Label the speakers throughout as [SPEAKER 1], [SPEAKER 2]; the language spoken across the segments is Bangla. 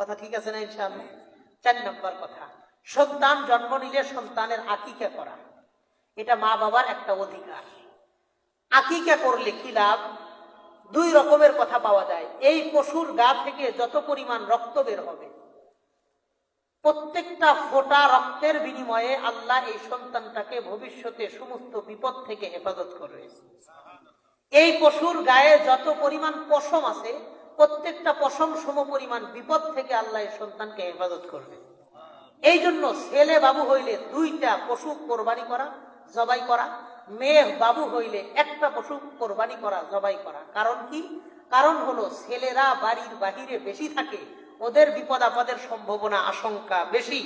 [SPEAKER 1] কথা ঠিক আছে না ইনশাআল্লাহ? চার নম্বর কথা। সন্তান জন্ম নিলে সন্তানের আকিকা করা। এটা মা বাবার একটা অধিকার। আকিকা করলে কি লাভ? দুই রকমের কথা পাওয়া যায়। এই পশুর গা থেকে যত পরিমাণ রক্ত বের হবে, প্রত্যেকটা ফোটা রক্তের বিনিময়ে আল্লাহ এই সন্তানটাকে ভবিষ্যতে সমস্ত বিপদ থেকে হেফাজত করবে। এই পশুর গায়ে যত পরিমাণ পশম আছে প্রত্যেকটা পশম সম পরিমাণ বিপদ থেকে আল্লাহ সন্তানকে হেফাজত করবে। এই জন্য ছেলে বাবু হইলে দুইটা পশু কোরবানি করা, জবাই করা। মেয়ে বাবু হইলে একটা পশু কোরবানি করা, জবাই করা। কারণ কি? কারণ হলো ছেলেরা বাড়ির বাহিরে বেশি থাকে, ওদের বিপদ আপদের সম্ভাবনা আশঙ্কা বেশি।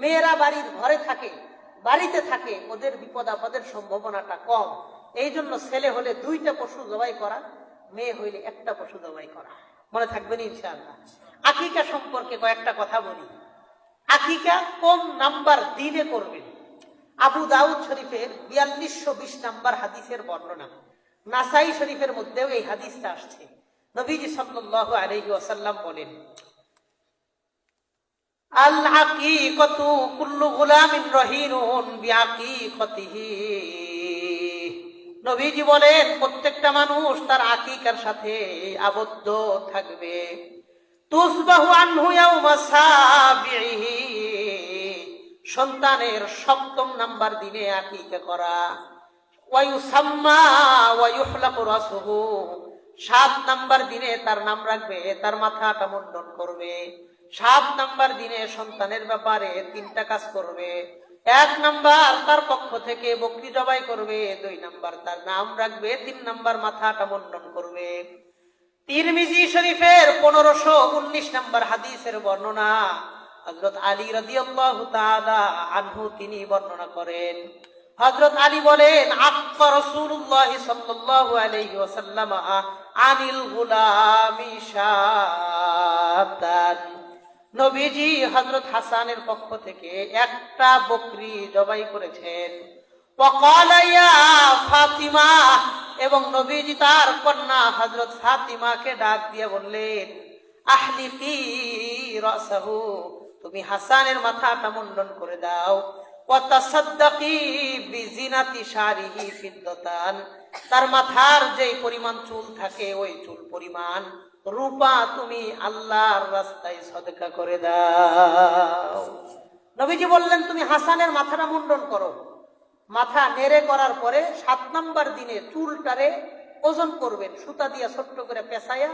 [SPEAKER 1] মেয়েরা বাড়ির ঘরে থাকে, বাড়িতে থাকে, ওদের বিপদ আপদের সম্ভাবনাটা কম। এই জন্য ছেলে হলে দুইটা পশু জবাই করা, মেয়ে হইলে একটা পশু জবাই করা। মনে থাকবেন ইনশাআল্লাহ। আকিকা সম্পর্কে কয়েকটা কথা বলি। আকিকা কোন নাম্বার দিনে করবেন। আবু দাউদ শরীফের বিয়াল্লিশশো বিশ নাম্বার হাদিসের বর্ণনা। নাসাই শরীফের মধ্যেও এই হাদিসটা আসছে। নবীজি সাল্লাল্লাহু আলাইহি ওয়াসাল্লাম বলেন, আল আকিকাতু কুল্লু গুলামিন রহিনুন বিআকিকাতিহি। নবীজি বলেন, প্রত্যেকটা মানুষ তার আকিকার সাথে আবদ্ধ থাকবে। সন্তানের সপ্তম নাম্বার দিনে আকিকা করা। সাত নাম্বার দিনে তার নাম রাখবে, তার মাথাটা মুন্ডন করবে। সাত নাম্বার দিনে সন্তানের ব্যাপারে তিনটা কাজ করবে। এক নাম্বার তার পক্ষ থেকে বকরি জবাই করবে, দুই নাম্বার তার নাম রাখবে, তিন নাম্বার মাথাটা মুন্ডন করবে। তিরমিজি শরীফের পনেরোশো উনিশ নম্বর হাদিসের বর্ণনা হজরত আলী রাদিয়াল্লাহু আনহু তিনি বর্ণনা করেন। হজরত আলী বলেন আক্কা রাসূলুল্লাহ সাল্লাল্লাহু আলাইহি ওয়াসাল্লাম আনিল গুলামি নবীজি হজরত হাসানের পক্ষ থেকে একটা বকরি জবাই করেছেন। এবং নবীজি তার কন্যা হজরত ফাতিমাকে ডাক দিয়ে বললেন আহলিফি রসাহু, তুমি হাসানের মাথাটা মুন্ডন করে দাও। তার মাথার যে পরিমাণ চুল থাকে, ওই চুল পরিমাণ রূপা, তুমি আল্লাহর রাস্তায় সদকা করে দাও। নবীজি বললেন, তুমি হাসানের মাথাটা মুন্ডন করো। মাথা নেড়ে করার পরে সাত নাম্বার দিনে চুলটারে ওজন করবেন, সুতা দিয়া ছোট্ট করে পেঁচাইয়া।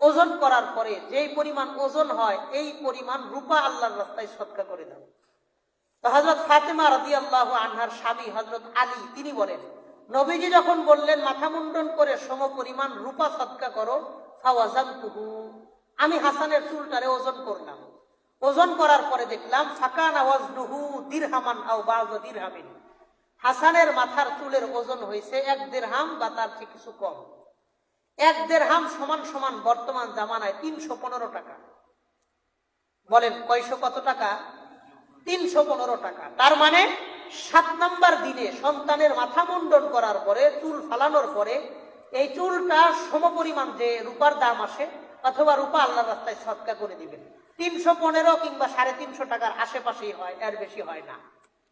[SPEAKER 1] ওজন করার পরে যেই পরিমাণ ওজন হয়, এই পরিমাণ রূপা আল্লাহর রাস্তায় সৎকা করে দাও। হজরত ফাতেমা রাদি আল্লাহ আনহার স্বামী হজরত আলী, তিনি বলেন নবীজি যখন বললেন, মাথা মুন্ডন করে সম পরিমাণ রূপা সৎকা করো তুহু। আমি হাসানের চুলটারে ওজন করলাম। ওজন করার পরে দেখলাম, ফাকান আওয়াজ নুহু দিরহামান আও বাজ দিরহামিন। হাসানের মাথার চুলের ওজন হয়েছে এক দেড়হাম বা তার চেয়ে কিছু কম। এক দেড়হাম সমান সমান বর্তমান জামানায় তিনশো পনেরো টাকা। বলেন, কয়শো কত টাকা? তিনশো পনেরো টাকা। তার মানে সাত নাম্বার দিনে সন্তানের মাথা মুন্ডন করার পরে, চুল ফালানোর পরে, এই চুলটা সমপরিমাণ যে রূপার দাম আসে অথবা রূপা আল্লাহর রাস্তায় সৎকা করে দিবেন। তিনশো পনেরো কিংবা সাড়ে তিনশো টাকার আশেপাশেই হয়, এর বেশি হয় না।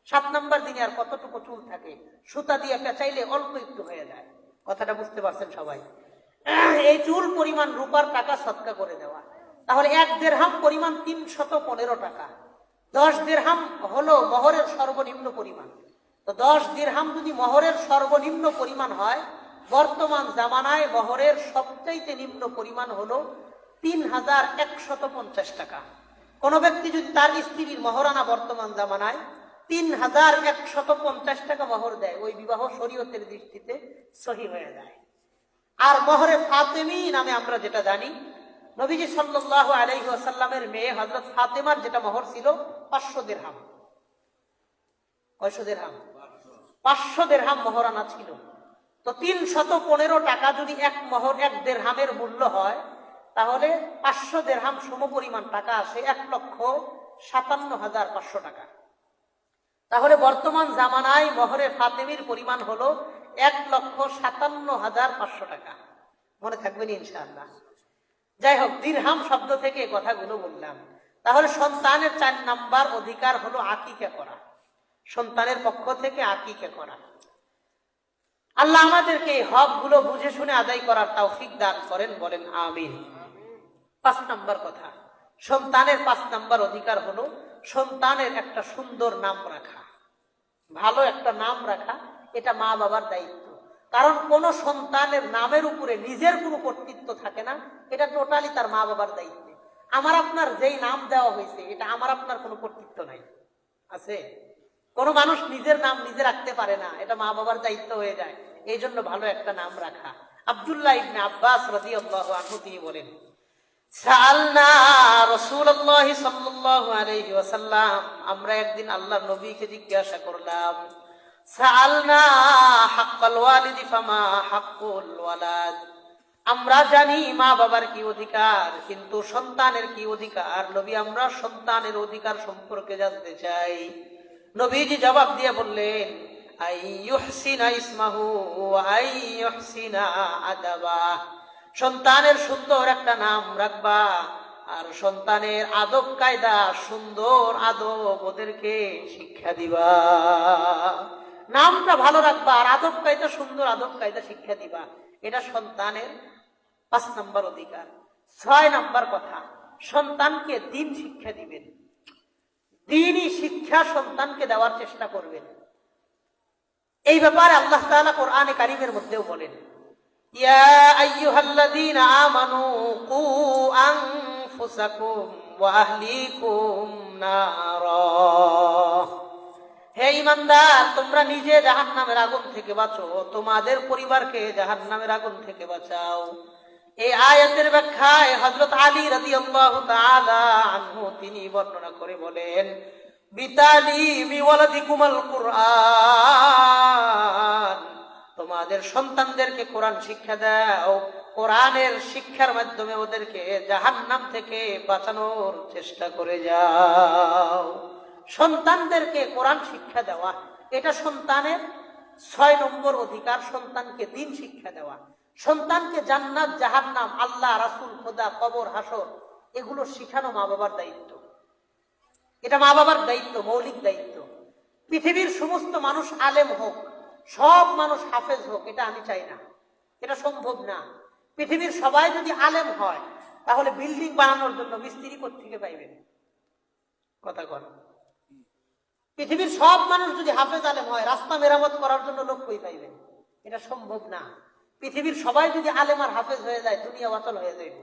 [SPEAKER 1] সাত নাম্বার দিনে আর কতটুকু চুল থাকে, সুতা দিয়ে পেঁচাইলে অল্প একটু হয়ে যায়। কথাটা বুঝতে পারছেন সবাই? এই চুল পরিমাণ রূপার টাকা সৎকা করে দেওয়া। তাহলে এক দেড়হাম পরিমাণ তিনশত পনেরো টাকা। দশ দেড়হাম হলো মহরের সর্বনিম্ন পরিমাণ। তো দশ দেড়হাম যদি মহরের সর্বনিম্ন পরিমাণ হয়, বর্তমান জামানায় মহরের সবচাইতে নিম্ন পরিমাণ হলো তিন হাজার একশত পঞ্চাশ টাকা। কোনো ব্যক্তি যদি তার স্ত্রীর মহরানা বর্তমান জামানায় তিন হাজার একশত পঞ্চাশ টাকা মহর দেয়, ওই বিবাহ শরীয়তের দৃষ্টিতে সহি হয়ে যায়। আর মহরে ফাতেমি নামে আমরা যেটা জানি নবীজি সাল্লাহ আলাইহি আসাল্লামের মেয়ে হজরত ফাতেমার যেটা মহর ছিল, পাঁচশো দেড়হাম কয়শো দেড়হাম পাঁচশো দেড়হাম মহরানা ছিল। তো তিন শত পনেরো টাকা যদি এক মহর এক দেড়হামের মূল্য হয়, তাহলে পাঁচশো দেড়হাম সম পরিমাণ টাকা আসে এক লক্ষ সাতান্ন হাজার পাঁচশো টাকা। তাহলে বর্তমান জামানায় মহরে ফাতেমির পরিমাণ হলো এক লক্ষ সাতান্ন হাজার পাঁচশো টাকা। মনে থাকবেন ইনশাআল্লাহ? যাই হোক দিরহাম শব্দ থেকে কথাগুলো বললাম। তাহলে সন্তানের চার নাম্বার অধিকার হলো আকিকে করা। সন্তানের পক্ষ থেকে আকিকা করা। আল্লাহ আমাদেরকে এই হকগুলো বুঝে শুনে আদায় করার তৌফিক দান করেন, বলেন আমিন। পাঁচ নাম্বার কথা, সন্তানের পাঁচ নাম্বার অধিকার হলো সন্তানের একটা সুন্দর নাম রাখা। ভালো একটা নাম রাখা, এটা মা বাবার দায়িত্ব। কারণ কোন সন্তানের নামের উপরে নিজের কোনো কর্তৃত্ব থাকে না, এটা টোটালি তার মা বাবার দায়িত্ব। আমার আপনার যেই নাম দেওয়া হয়েছে, এটা আমার আপনার কোনো কর্তৃত্ব নাই। আছে? কোন মানুষ নিজের নাম নিজে রাখতে পারে না, এটা মা বাবার দায়িত্ব হয়ে যায়। এই জন্য ভালো একটা নাম রাখা। আব্দুল্লাহ ইবনে আব্বাস রাদিয়াল্লাহু আনহু তিনি বলেন আমরা একদিন আল্লাহর নবীকে জিজ্ঞাসা করলাম আমরা জানি মা বাবার কি অধিকার, কিন্তু সন্তানের কি অধিকার? নবী, আমরা সন্তানের অধিকার সম্পর্কে জানতে চাই। নবীজি জবাব দিয়ে বললেন সন্তানের সুন্দর একটা নাম রাখবা, আর সন্তানের আদব কায়দা সুন্দর আদব ওদেরকে শিক্ষা দিবা। নামটা ভালো রাখবা আর আদব কায়দা সুন্দর আদব কায়দা শিক্ষা দিবা। এটা সন্তানের পাঁচ নম্বর অধিকার। ছয় নম্বর কথা, সন্তানকে দিন শিক্ষা দিবেন। দিনই শিক্ষা সন্তানকে দেওয়ার চেষ্টা করবেন। এই ব্যাপারে আল্লাহ তাআলা কোরআনে কারিমের মধ্যেও বলেন, ইয়া হে ইমানদার, তোমরা নিজে জাহান নামের আগুন থেকে বাঁচো। তোমাদের পরিবারকে জাহান নামের আগুন থেকে বাঁচাও। এই আয়াতের ব্যাখ্যায় হজরত আলী তাআলা আনহু তিনি বর্ণনা করে বলেন তোমাদের সন্তানদেরকে কোরআন শিক্ষা দাও। কোরআনের শিক্ষার মাধ্যমে ওদেরকে জাহান্নাম থেকে বাঁচানোর চেষ্টা করে যাও। সন্তানদেরকে কোরআন শিক্ষা দেওয়া। এটা সন্তানের ছয় নম্বর অধিকার, সন্তানকে দিন শিক্ষা দেওয়া। সন্তানকে জান্নাত, জাহান্নাম, আল্লাহ, রাসুল, খোদা, কবর, হাসর, এগুলো শিখানো মা বাবার দায়িত্ব। এটা মা বাবার দায়িত্ব, মৌলিক দায়িত্ব। পৃথিবীর সমস্ত মানুষ আলেম হোক, সব মানুষ হাফেজ হোক, এটা আমি চাই না। এটা সম্ভব না। পৃথিবীর সবাই যদি আলেম হয়, তাহলে বিল্ডিং বানানোর জন্য মিস্ত্রি থেকে পাইবেন? কথা কর পৃথিবীর সব মানুষ যদি হাফেজ আলেম হয়, রাস্তা মেরামত করার জন্য লোক কই পাইবেন এটা সম্ভব না। পৃথিবীর সবাই যদি আলেম আর হাফেজ হয়ে যায়, দুনিয়া অচল হয়ে যাবে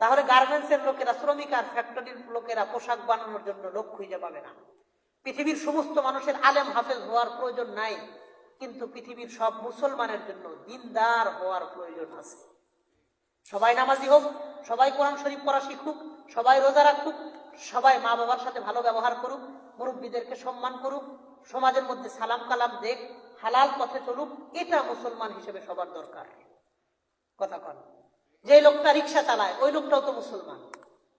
[SPEAKER 1] তাহলে গার্মেন্টস এর লোকেরা শ্রমিক আর ফ্যাক্টরির লোকেরা পোশাক বানানোর জন্য লোক খুঁজে পাবে না। পৃথিবীর সমস্ত মানুষের আলেম হাফেজ হওয়ার প্রয়োজন নাই, কিন্তু পৃথিবীর সব মুসলমানের জন্য দিনদার হওয়ার প্রয়োজন আছে। সবাই নামাজি হোক, সবাই কোরআন শরীফ পড়া শিখুক, সবাই রোজা রাখুক সবাই মা বাবার সাথে ভালো ব্যবহার করুক, মুরব্বীদেরকে সম্মান করুক, সমাজের মধ্যে সালাম কালাম দেখ, হালাল পথে চলুক, এটা মুসলমান হিসেবে সবার দরকার। কথা কন। যে লোকটা রিক্সা চালায়, ওই লোকটাও তো মুসলমান।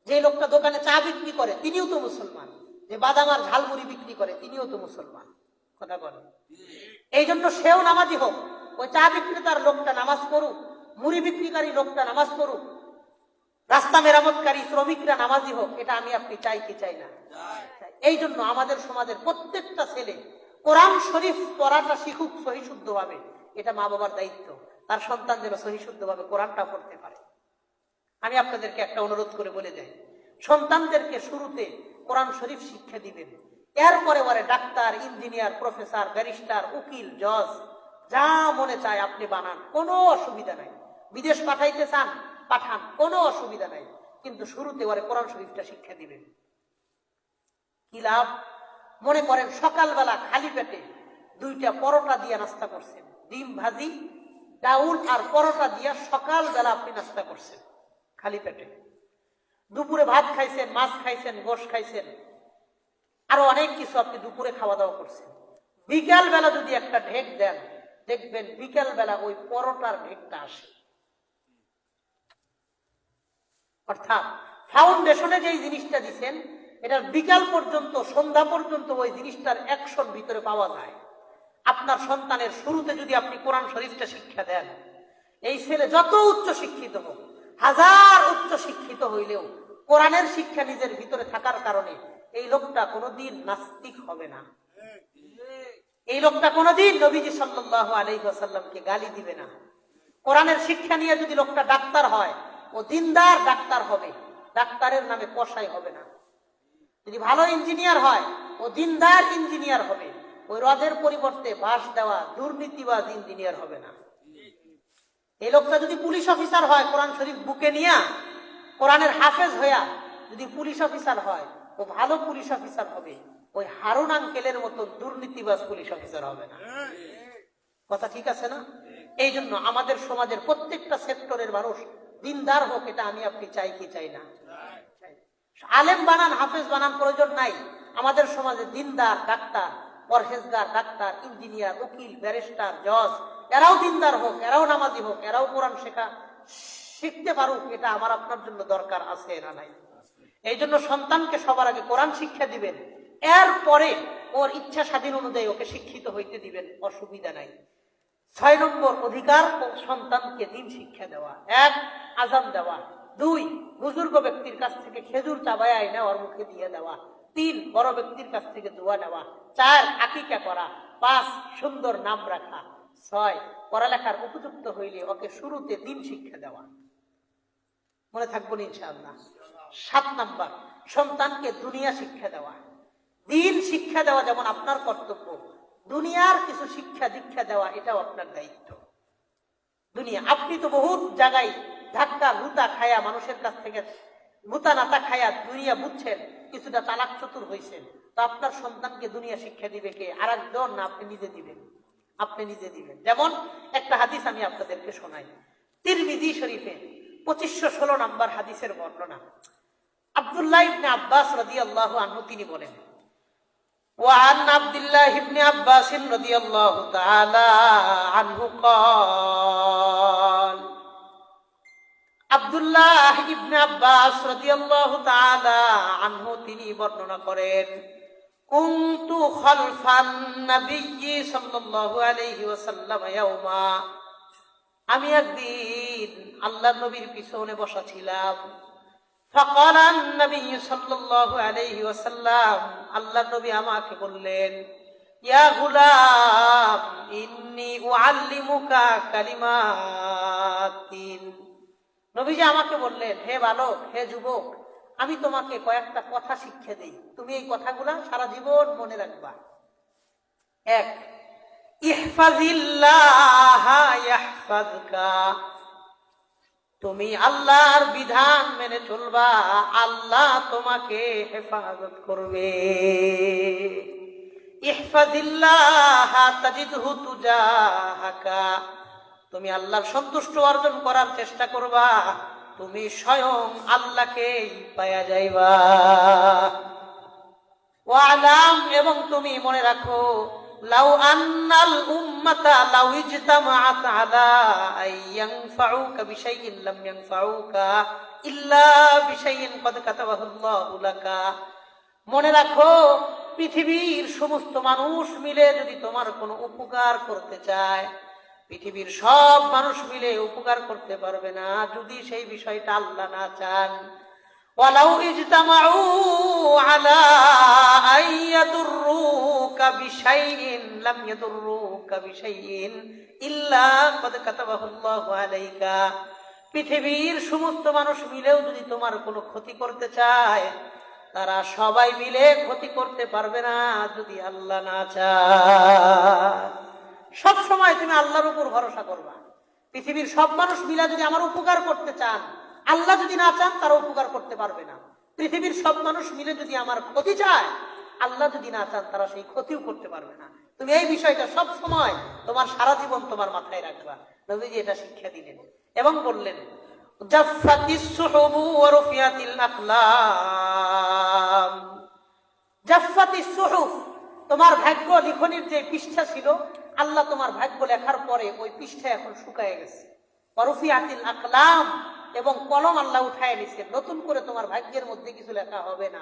[SPEAKER 1] যে লোকটা দোকানে চা বিক্রি করে, তিনিও তো মুসলমান। যে বাদাম আর ঝালমুড়ি বিক্রি করে, তিনিও তো মুসলমান। কথা বলেন এই জন্য সেও নামাজি হোক। ওই চা বিক্রেতার লোকটা নামাজ পড়ুক, মুড়ি বিক্রিকারী লোকটা নামাজ পড়ুক রাস্তা মেরামতকারী শ্রমিকরা নামাজি হোক, এটা আমি আপনি চাই কি চাই না? এই জন্য আমাদের সমাজের প্রত্যেকটা ছেলে কোরআন শরীফ পড়াটা শিখুক সহিশুদ্ধভাবে, এটা মা বাবার দায়িত্ব। তার সন্তান যেন সহিশুদ্ধভাবে কোরআনটা পড়তে পারে। আমি আপনাদেরকে একটা অনুরোধ করে বলে যাই, সন্তানদেরকে শুরুতে কোরআন শরীফ শিক্ষা দিবেন। এরপরে পরে ডাক্তার, ইঞ্জিনিয়ার, প্রফেসর, ব্যারিস্টার, উকিল, জজ, যা মনে চায় আপনি বানান, কোনো অসুবিধা নাই। বিদেশ পাঠাইতে চান পাঠান, কোনো অসুবিধা নাই। কিন্তু শুরুতে ওরে কোরআন শরীফটা শিক্ষা দিবেন। কি লাভ? মনে করেন সকালবেলা খালি পেটে দুইটা পরোটা দিয়ে নাস্তা করছেন। ডিম ভাজি, ডাউল আর পরোটা দিয়ে সকালবেলা আপনি নাস্তা করছেন, খালি পেটে। দুপুরে ভাত খাইছেন, মাছ খাইছেন, গোশ খাইছেন, আরও অনেক কিছু আপনি দুপুরে খাওয়া দাওয়া করছেন। বিকাল বেলা যদি একটা ঢেক দেন, দেখবেন বিকাল বেলা ওই পরোটার ঢেকটা আসে। অর্থাৎ ফাউন্ডেশনে যেই জিনিসটা দিচ্ছেন এটার বিকাল পর্যন্ত, সন্ধ্যা পর্যন্ত ওই জিনিসটার অ্যাকশন ভিতরে পাওয়া যায়। আপনার সন্তানের শুরুতে যদি আপনি কোরআন শরীফটা শিক্ষা দেন, এই ছেলে যত উচ্চ শিক্ষিত হোক, হাজার উচ্চ শিক্ষিত হইলেও কোরআনের শিক্ষা নিজের ভিতরে থাকার কারণে এই লোকটা কোনোদিন নাস্তিক হবে না। এই লোকটা কোনোদিন নবীজি সাল্লাল্লাহু আলাইহি ওয়াসাল্লামকে গালি দিবে না। কোরআনের শিক্ষা নিয়ে যদি লোকটা ডাক্তার হয় ও দিনদার ডাক্তার হবে। ডাক্তারের নামে কষাই হবে না। যদি ভালো ইঞ্জিনিয়ার হয়, ও দিনদার ইঞ্জিনিয়ার হবে। ওই রদের পরিবর্তে বাস দেওয়া দুর্নীতিবাজ ইঞ্জিনিয়ার হবে না। এই লোকটা যদি পুলিশ অফিসার হয়, কোরআন শরীফ বুকে নিয়া, কোরআনের হাফেজ হইয়া যদি পুলিশ অফিসার হয়, ও ভালো পুলিশ অফিসার হবে। ওই হারুন আঙ্কেলের মতো দুর্নীতিবাজ পুলিশ অফিসার হবে না। কথা ঠিক আছে না? এই জন্য আমাদের সমাজের প্রত্যেকটা সেক্টরের মানুষ দিনদার হোক, এটা আমি আপনি চাই কি চাই না? আলেম বানান, হাফেজ বানান প্রয়োজন নাই। আমাদের সমাজে দিনদার, ডাক্তার, পরহেজগার, ডাক্তার, ইঞ্জিনিয়ার, উকিল, ব্যারিস্টার, জজ, এরাও দিনদার হোক, এরাও নামাজি হোক, এরাও কোরআন শেখা শিখতে পারুক, এটা আমার আপনার জন্য দরকার আছে না নাই? এই জন্য সন্তানকে সবার আগে কোরআন শিক্ষা দিবেন। এরপরে ওর ইচ্ছা স্বাধীন অনুযায়ী ওকে শিক্ষিত হইতে দিবেন, অসুবিধা নাই। ছয় নম্বর অধিকার সন্তানকে দিন শিক্ষা দেওয়া। এক, আজান দেওয়া। দুই, বুজুর্গ ব্যক্তির কাছ থেকে খেজুর চাবায় আইনা ওর মুখে দিয়ে দেওয়া। তিন, বড় ব্যক্তির কাছ থেকে দোয়া নেওয়া। চার, আকিকা করা। পাঁচ, সুন্দর নাম রাখা। ছয়, পড়ালেখার উপযুক্ত হইলে ওকে শুরুতে দিন শিক্ষা দেওয়া। মনে থাকব ইনশাআল্লাহ। সাত নাম্বার, সন্তানকে দুনিয়া শিক্ষা দেওয়া। দিন শিক্ষা দেওয়া যেমন আপনার কর্তব্য দুনিয়ার কিছু শিক্ষা দীক্ষা দেওয়া, এটাও আপনার দায়িত্ব। দুনিয়া, আপনি তো বহুত জায়গায় ধাক্কা, লুতা খায়া মানুষের কাছ থেকে, লুতা নাতা খায়া দুনিয়া বুঝছেন, কিছুটা তালাক চতুর হয়েছেন তো আপনার সন্তানকে দুনিয়া শিক্ষা দিবে কে? আর একজন না, আপনি নিজে দিবেন। আপনি নিজে দিবেন। যেমন একটা হাদিস আমি আপনাদেরকে শোনাই। তিরমিজি শরীফে পঁচিশশো ষোলো নম্বর হাদিসের বর্ণনা। আব্দুল্লাহ ইবনে আব্বাস রাদিয়াল্লাহু আনহু তিনি বলেন وعن عبد الله بن عباس رضي الله تعالى عنه قال আব্দুল্লাহ ইবনে আব্বাস রাদিয়াল্লাহু তাআলা আনহু তিনি বর্ণনা করেন কুনতু খালফান নাবিয়্যি সাল্লাল্লাহু আলাইহি ওয়াসাল্লাম ইয়াউমা আমি একদিন আল্লাহর নবীর পিছনে বসা ছিলাম فقال النبي صلى الله عليه وسلم আল্লাহ নবী আমাকে বললেন ইয়া গুলাম ইন্নি উআল্লিমুকা কালিমাতিন নবীজি আমাকে বললেন হে বালক হে যুবক আমি তোমাকে কয়েকটা কথা শিক্ষা দেই তুমি এই কথাগুলা সারা জীবন মনে রাখবা এক ইহফাজিল্লাহ ইয়াহফাজকা তুমি আল্লাহর বিধান মেনে চলবা, আল্লাহ তোমাকে হেফাজত করবে। তুমি আল্লাহর সন্তুষ্ট অর্জন করার চেষ্টা করবা, তুমি স্বয়ং আল্লাহকে পায়া যাইবা। ওয়ালাম এবং তুমি মনে রাখো লাউ আন্নাল উম্মাতা লাউ ইজতামাআত আলা আইয়ানফাউকা বিশাইইন লাম ইয়ানফাউকা ইল্লা বিশাইইন কদ কাতাবাহু আল্লাহু লাকা। মনে রাখো, পৃথিবীর সমস্ত মানুষ মিলে যদি তোমার কোনো উপকার করতে চায়, পৃথিবীর সব মানুষ মিলে উপকার করতে পারবে না যদি সেই বিষয়টা আল্লাহ না চান। ولو اجتمعوا على أن يضروك بشيء لم يضروك بشيء إلا قد كتبه الله عليك পৃথিবীর সমস্ত মানুষ মিলেও যদি তোমার কোনো ক্ষতি করতে চায় তারা সবাই মিলে ক্ষতি করতে পারবে না যদি আল্লাহ না চায় সব সময় তুমি আল্লাহর উপর ভরসা করবা পৃথিবীর সব মানুষ মিলা যদি আমার উপকার করতে চান আল্লাহ যদি না চান, তারা উপকার করতে পারবে না। পৃথিবীর সব মানুষ মিলে যদি আমার ক্ষতি চায়, আল্লাহ যদি না চান, তারা সেই ক্ষতিও করতে পারবে না। তুমি এই বিষয়টা সব সময় তোমার সারা জীবন তোমার মাথায় রাখবা। নবীজি এটা শিক্ষা দিলেন এবং বললেন তোমার ভাগ্য লিখনির যে পৃষ্ঠা ছিল, আল্লাহ তোমার ভাগ্য লেখার পরে ওই পৃষ্ঠা এখন শুকায় গেছে। ওয়ারুফিয়াতিল আকলাম এবং কলম আল্লাহ উঠায় নিছে। নতুন করে তোমার ভাগ্যের মধ্যে কিছু লেখা হবে না।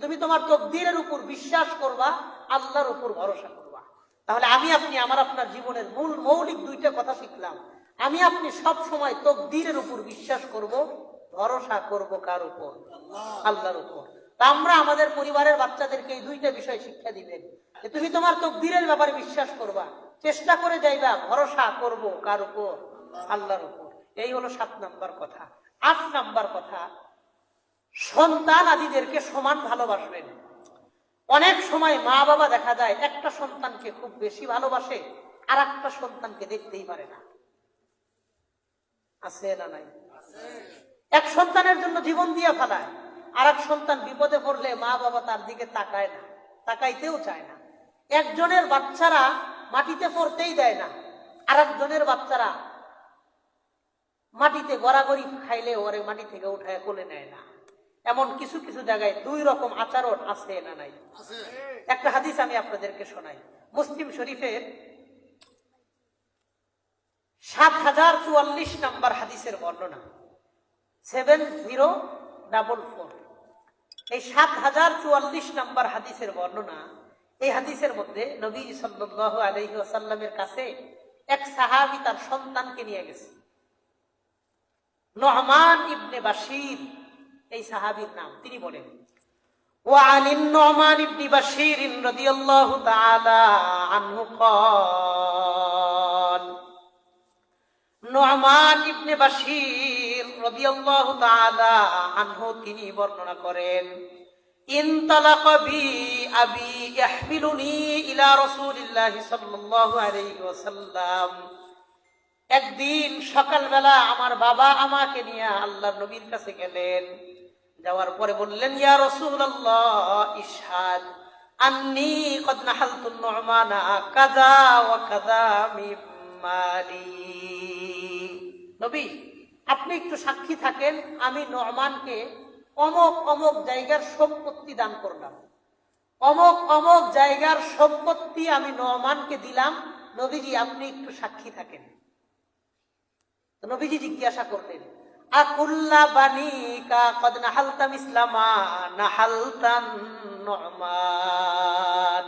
[SPEAKER 1] তুমি তোমার তকদিরের উপর বিশ্বাস করবা, আল্লাহর উপর ভরসা করবা। তাহলে আমি আপনি, আমার আপনার জীবনের মূল মৌলিক দুইটা কথা শিখলাম। আমি আপনি সব সময় তকদিরের উপর বিশ্বাস করব, ভরসা করব কার উপর? আল্লাহর উপর। তা আমরা আমাদের পরিবারের বাচ্চাদেরকে এই দুইটা বিষয় শিক্ষা দিবেন। যে তুমি তোমার তকদিরের ব্যাপারে বিশ্বাস করবা, চেষ্টা করে যাইবা, ভরসা করব কার উপর? আল্লাহর উপর। এই হলো সাত নাম্বার কথা। আট নাম্বার কথা, সন্তান আদিদেরকে সমান ভালোবাসবেন। অনেক সময় মা বাবা দেখা যায় একটা সন্তানকে খুব বেশি ভালোবাসে আর একটা সন্তানকে দেখতেই পারে না। আছে না নাই? এক সন্তানের জন্য জীবন দিয়ে ফেলায় আর এক সন্তান বিপদে পড়লে মা বাবা তার দিকে তাকায় না, তাকাইতেও চায় না। একজনের বাচ্চারা মাটিতে পড়তেই দেয় না আর একজনের বাচ্চারা মাটিতে গড়াগড়ি খাইলে ওরে মাটি থেকে উঠায় কোলে নেয় না। এমন কিছু কিছু জায়গায় দুই রকম আচরণ আছে না নাই? একটা হাদিস আমি আপনাদেরকে শোনাই। মুসলিম শরীফের সাত হাজার চুয়াল্লিশ নাম্বার হাদিসের বর্ণনা। Seven zero double four. এই সাত হাজার চুয়াল্লিশ নাম্বার হাদিসের বর্ণনা এই হাদিসের মধ্যে নবী সাল্লাহ আলহি আসাল্লামের কাছে এক সাহাবি তার সন্তানকে নিয়ে গেছে। নহমান ইবনে বাশির এই সাহাবীর নাম তিনি বলেন وعن النعمان بن بشير رضي الله تعالى عنه قال নমান ইবনে বাশির রাদিয়াল্লাহু তাআলা আনহু তিনি বর্ণনা করেন ইনতালাক বি আবি ইয়াহমিলুনি ইলা রাসূলিল্লাহি সাল্লাল্লাহু আলাইহি ওয়াসাল্লাম একদিন সকালবেলা আমার বাবা আমাকে নিয়ে আল্লাহ নবীর কাছে গেলেন। যাওয়ার পরে বললেন, ইয়া রাসূলুল্লাহ, ইশহাদ, আন্নি কদ নবী, আপনি একটু সাক্ষী থাকেন, আমি নরমানকে অমক অমক জায়গার সম্পত্তি দান করলাম। অমক অমক জায়গার সম্পত্তি আমি নরমানকে দিলাম। নবীজি, আপনি একটু সাক্ষী থাকেন। নবীজি জিজ্ঞাসা করলেন, আকুল্লা বানি কা কদ নাহালতাম ইসলামা? নাহালতান নরমান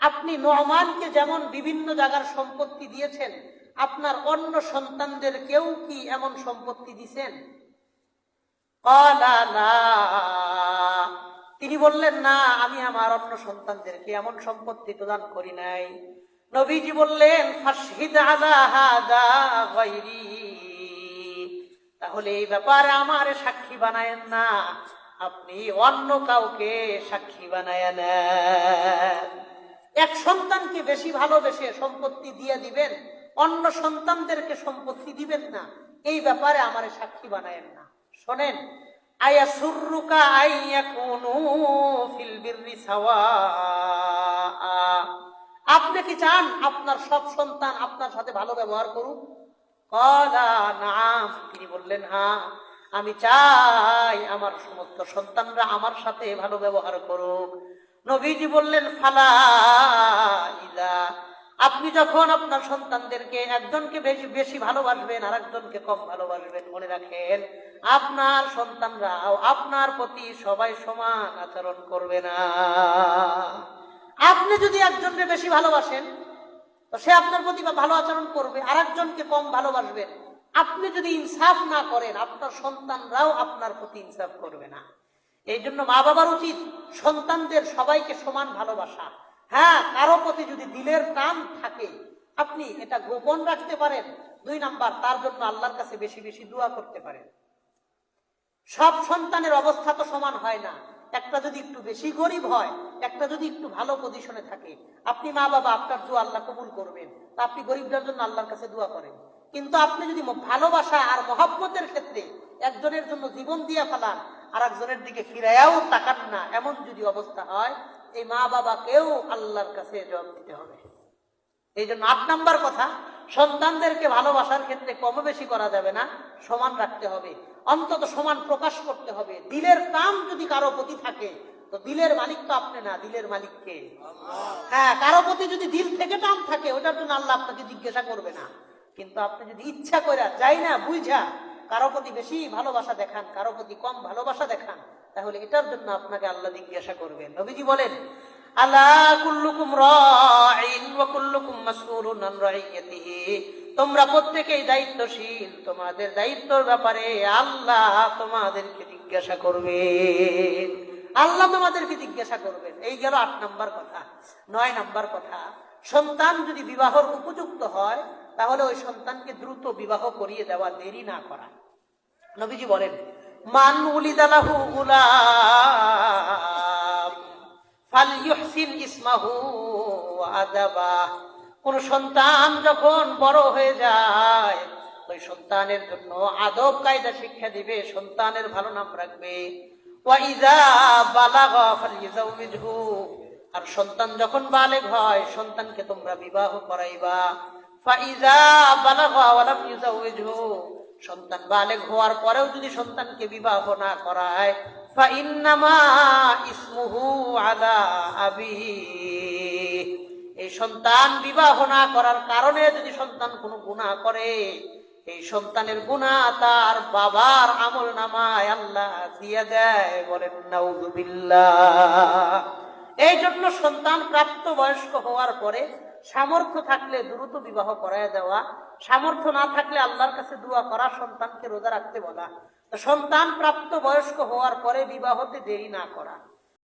[SPEAKER 1] আপনি নহমানকে যেমন বিভিন্ন জায়গার সম্পত্তি দিয়েছেন, আপনার অন্য সন্তানদের কেউ কি এমন সম্পত্তি দিছেন? তিনি বললেন, না, আমি আমার অন্য সন্তানদেরকে এমন সম্পত্তি প্রদান করি নাই। নবীজি বললেন, ফাশহিদ আলা হাদা গায়রি। তাহলে এই ব্যাপারে আমার সাক্ষী বানায়েন না, আপনি অন্য কাউকে সাক্ষী বানায় এক সন্তানকে বেশি ভালোবেসে সম্পত্তি দিয়ে দিবেন, অন্য সন্তানদেরকে সম্পত্তি দিবেন না, এই ব্যাপারে আমার সাক্ষী বানায়েন না। শোনেন আয়া সুরুকা আইয়া কোনু ফিল বিররি সাওয়া। আপনি কি চান আপনার সব সন্তান আপনার সাথে ভালো ব্যবহার করুক? নাম, তিনি বললেন হ্যাঁ আমি চাই আমার সমস্ত সন্তানরা আমার সাথে ভালো ব্যবহার করুক। নবীজি বললেন, ফালা আপনি যখন আপনার সন্তানদেরকে একজনকে বেশি বেশি ভালোবাসবেন আর একজনকে কম ভালোবাসবেন, মনে রাখেন, আপনার সন্তানরাও আপনার প্রতি সবাই সমান আচরণ করবে না। আপনি যদি একজনকে বেশি ভালোবাসেন, তো সে আপনার প্রতি ভালো আচরণ করবে আর একজনকে কম ভালোবাসবেন আপনি যদি ইনসাফ না করেন, আপনার সন্তানরাও আপনার প্রতি ইনসাফ করবে না। এই জন্য মা বাবার উচিত সন্তানদের সবাইকে সমান ভালোবাসা। হ্যাঁ কারও প্রতি যদি দিলের টান থাকে, আপনি এটা গোপন রাখতে পারেন। দুই নাম্বার, তার জন্য আল্লাহর কাছে বেশি বেশি দোয়া করতে পারেন। সব সন্তানের অবস্থা তো সমান হয় না। একটা যদি একটু বেশি গরিব হয়, একটা যদি একটু ভালো পজিশনে থাকে, আপনি মা বাবা আপনার দোয়া আল্লাহ কবুল করবেন। তা আপনি গরিবদের জন্য আল্লাহর কাছে দোয়া করেন। কিন্তু আপনি যদি ভালোবাসা আর মহব্বতের ক্ষেত্রে একজনের জন্য জীবন দিয়ে ফেলান আর একজনের দিকে ফিরাইয়াও তাকান না, এমন যদি অবস্থা হয়, এই মা বাবাকেও আল্লাহর কাছে জবাব দিতে হবে। এই জন্য আট নাম্বার কথা সন্তানদেরকে ভালোবাসার ক্ষেত্রে কম বেশি করা যাবে না, সমান রাখতে হবে। অন্তত সমান প্রকাশ করতে হবে। দিলের কাম যদি কারও প্রতি থাকে, তো দিলের মালিক তো আপনি না, দিলের মালিককে হ্যাঁ কারও প্রতি যদি দিল থেকে টান থাকে, ওটার জন্য আল্লাহ আপনাকে জিজ্ঞাসা করবে না। কিন্তু আপনি যদি ইচ্ছা করে যাই না, বুঝা, কারও প্রতি বেশি ভালোবাসা দেখান, কারও প্রতি কম ভালোবাসা দেখান, তাহলে এটার জন্য আপনাকে আল্লাহ জিজ্ঞাসা করবেন। নবীজি বলেন কুল্লুকুম তোমরা প্রত্যেকেই দায়িত্বশীল, তোমাদের দায়িত্বর ব্যাপারে আল্লাহ তোমাদেরকে জিজ্ঞাসা করবে। আল্লাহ তোমাদেরকে জিজ্ঞাসা করবেন। এই গেল আট নম্বর কথা, নয় নম্বর কথা। সন্তান যদি বিবাহর উপযুক্ত হয়, তাহলে ওই সন্তানকে দ্রুত বিবাহ করিয়ে দেওয়া দেরি না করা। নবীজি বলেন, মান উলিদালাহু গুলাম কোন সন্তান যখন বড় হয়ে যায়, ওই সন্তানের জন্য আদব কায়দা শিক্ষা দিবে, সন্তানের ভালো নাম রাখবে। আর সন্তান যখন বালেগ হয়, সন্তানকে তোমরা বিবাহ করাইবা। ফাইজা বালাগা সন্তান বালেগ হওয়ার পরেও যদি সন্তানকে বিবাহ না করায় এই সন্তান বিবাহ না করার কারণে যদি সন্তান কোনো গুনাহ করে, এই সন্তানের গুনাহ তার বাবার আমল নামায় আল্লাহ দিয়ে দেয়, বলেন, নাউজুবিল্লাহ। এই জন্য সন্তান প্রাপ্ত বয়স্ক হওয়ার পরে সামর্থ্য থাকলে দ্রুত বিবাহ করায় দেওয়া, সামর্থ্য না থাকলে আল্লাহর কাছে দোয়া করা, সন্তানকে রোজা রাখতে বলা। সন্তান প্রাপ্ত বয়স্ক হওয়ার পরে বিবাহতে দেরি না করা।